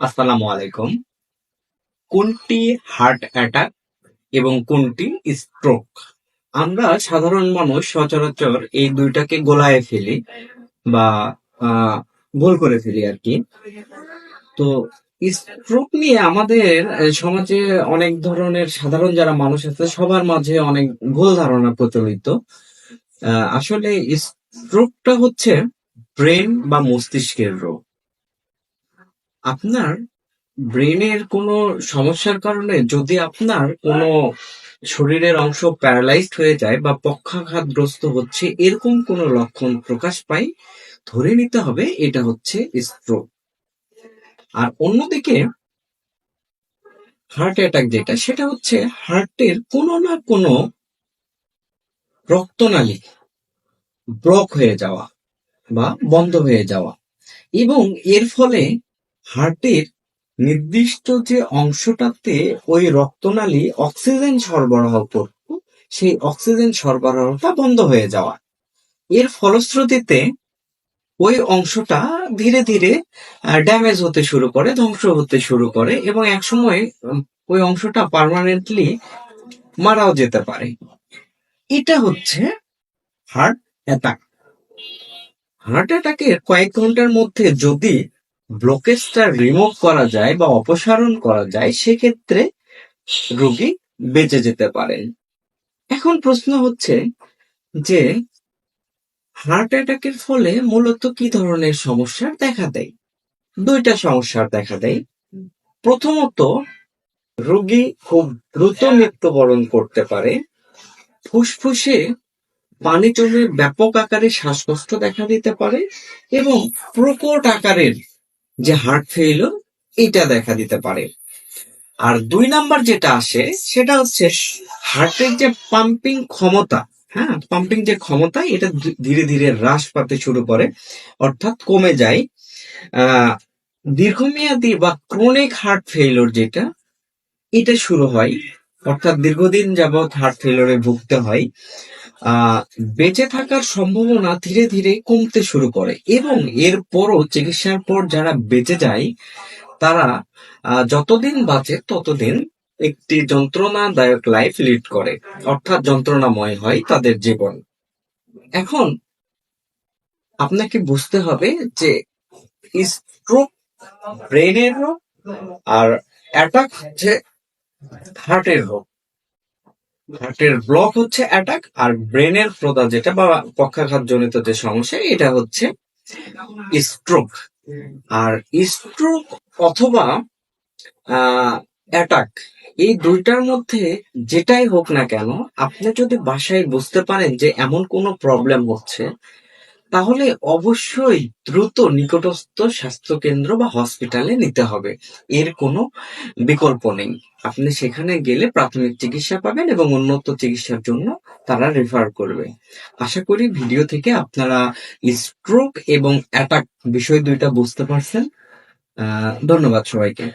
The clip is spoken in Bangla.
আসসালামু আলাইকুম। কোনটি হার্ট অ্যাটাক এবং কোনটি স্ট্রোক? আমরা সাধারণ মানুষ সচরাচর এই দুইটাকে গোলায় ফেলি বা গোল করে ফেলি আর কি। তো স্ট্রোক নিয়ে আমাদের সমাজে অনেক ধরনের সাধারণ যারা মানুষ আছে, সবার মাঝে অনেক ভুল ধারণা প্রচলিত। আসলে স্ট্রোকটা হচ্ছে ব্রেন বা মস্তিষ্কের রোগ। আপনার ব্রেনের কোনো সমস্যার কারণে যদি আপনার কোনো শরীরের অংশ প্যারালাইজড হয়ে যায় বা পক্ষাঘাতগ্রস্ত হচ্ছে, এরকম কোনো লক্ষণ প্রকাশ পায়? ধরে নিতে হবে এটা হচ্ছে স্ট্রোক আর অন্যদিকে হার্ট অ্যাটাক যেটা, সেটা হচ্ছে হার্টের কোনো না কোনো রক্তনালী ব্লক হয়ে যাওয়া বা বন্ধ হয়ে যাওয়া। এবং এর ফলে হার্টের নির্দিষ্ট যে অংশটাতে ওই রক্তনালী অক্সিজেন সরবরাহ করত, সেই অক্সিজেন সরবরাহটা বন্ধ হয়ে যাওয়া। এর ফলশ্রুতিতে ওই অংশটা ধীরে ধীরে ড্যামেজ হতে শুরু করে, ধ্বংস হতে শুরু করে এবং একসময় ওই অংশটা পার্মানেন্টলি মারাও যেতে পারে। এটা হচ্ছে হার্ট অ্যাটাক। হার্ট অ্যাটাকের কয়েক ঘণ্টার মধ্যে যদি ব্লকেজটা রিমুভ করা যায় বা অপসারণ করা যায়, সেক্ষেত্রে রোগী বেঁচে যেতে পারেন এখন প্রশ্ন হচ্ছে যে হার্ট অ্যাটাকের ফলে মূলত কি ধরনের সমস্যার দেখা দেয়? দুইটা সমস্যার দেখা দেয়। প্রথমত, রোগী খুব দ্রুত মৃত্যুবরণ করতে পারে। ফুসফুসে পানি জমে ব্যাপক আকারে শ্বাসকষ্ট দেখা দিতে পারে এবং প্রকট আকারের যে হার্ট ফেইলর এটা দেখা দিতে পারে। আর দুই নাম্বার যেটা আসে, সেটা হচ্ছে হার্টের যে পাম্পিং ক্ষমতা হ্যাঁ পাম্পিং যে ক্ষমতা, এটা ধীরে ধীরে হ্রাস পাতে শুরু করে, অর্থাৎ কমে যায়। দীর্ঘমেয়াদী বা ক্রনিক হার্ট ফেইলর যেটা, এটা শুরু হয় অর্থাৎ দীর্ঘদিন যাবৎ হার্ট ফেইলরে ভুগতে হয় বেঁচে থাকার সম্ভাবনা ধীরে ধীরে কমতে শুরু করে এবং এরপরও চিকিৎসার পর যারা বেঁচে যায়, তারা যতদিন বাঁচে ততদিন একটি যন্ত্রণাদায়ক লাইফ লিড করে, অর্থাৎ যন্ত্রণাময় হয় তাদের জীবন। এখন আপনাকে বুঝতে হবে যে স্ট্রোক ব্রেনের রোগ আর অ্যাটাক হচ্ছে হার্টের রোগ হার্টের ব্লক হচ্ছে অ্যাটাক আর ব্রেনের প্রদা যেটা বা পক্ষাঘাত জনিত যে সমস্যা, এটা হচ্ছে স্ট্রোক আর স্ট্রোক অথবা অ্যাটাক এই দুইটার মধ্যে যেটাই হোক না কেন, আপনি যদি বাসায় বুঝতে পারেন যে এমন কোনো প্রবলেম হচ্ছে তাহলে অবশ্যই দ্রুত নিকটস্থ স্বাস্থ্য কেন্দ্র বা হসপিটালে নিতে হবে। এর কোনো বিকল্প নেই। আপনি সেখানে গেলে প্রাথমিক চিকিৎসা পাবেন এবং উন্নত চিকিৎসার জন্য তারা রেফার করবে। আশা করি ভিডিও থেকে আপনারা স্ট্রোক এবং অ্যাটাক বিষয় দুইটা বুঝতে পারছেন। ধন্যবাদ সবাইকে।